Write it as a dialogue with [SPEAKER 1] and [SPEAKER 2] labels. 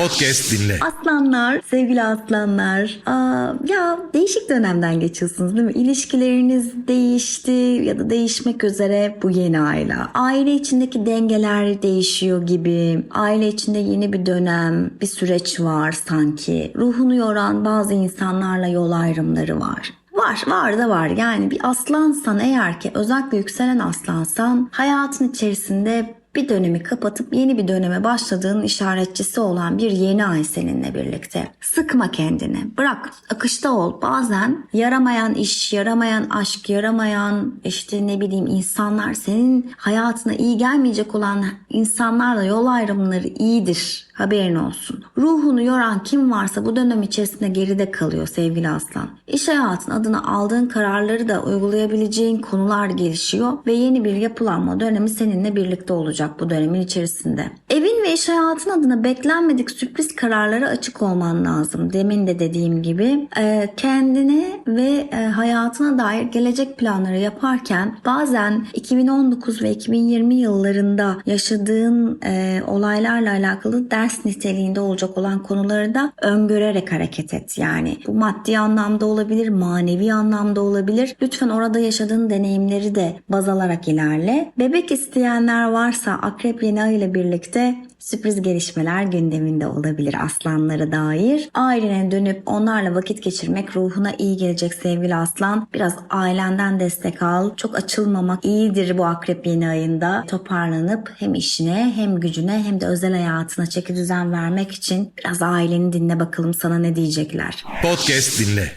[SPEAKER 1] Podcast dinle.
[SPEAKER 2] Aslanlar, sevgili aslanlar. Aa, ya değişik dönemden geçiyorsunuz değil mi? İlişkileriniz değişti ya da değişmek üzere bu yeni ayla. Aile içindeki dengeler değişiyor gibi. Aile içinde yeni bir dönem, bir süreç var sanki. Ruhunu yoran bazı insanlarla yol ayrımları var. Var, var da var. Yani bir aslansan eğer ki özellikle yükselen aslansan hayatın içerisinde bir dönemi kapatıp yeni bir döneme başladığın işaretçisi olan bir yeni ay seninle birlikte. Sıkma kendini. Bırak akışta ol. Bazen yaramayan iş, yaramayan aşk, yaramayan işte ne bileyim insanlar senin hayatına iyi gelmeyecek olan insanlarla yol ayrımları iyidir. Haberin olsun. Ruhunu yoran kim varsa bu dönem içerisinde geride kalıyor sevgili aslan. İş hayatın adına aldığın kararları da uygulayabileceğin konular gelişiyor ve yeni bir yapılanma dönemi seninle birlikte olacak bu dönemin içerisinde. Evin ve iş hayatın adına beklenmedik sürpriz kararlara açık olman lazım. Demin de dediğim gibi kendine ve hayatına dair gelecek planları yaparken bazen 2019 ve 2020 yıllarında yaşadığın e, olaylarla alakalı ders niteliğinde olacak olan konuları da öngörerek hareket et. Yani bu maddi anlamda olabilir, manevi anlamda olabilir. Lütfen orada yaşadığın deneyimleri de baz alarak ilerle. Bebek isteyenler varsa akrep yeni ay ile birlikte sürpriz gelişmeler gündeminde olabilir aslanlara dair. Ailene dönüp onlarla vakit geçirmek ruhuna iyi gelecek sevgili aslan. Biraz ailenden destek al. Çok açılmamak iyidir bu akrep yeni ayında. Toparlanıp hem işine hem gücüne hem de özel hayatına çeki düzen vermek için biraz aileni dinle bakalım sana ne diyecekler.
[SPEAKER 1] Podcast dinle.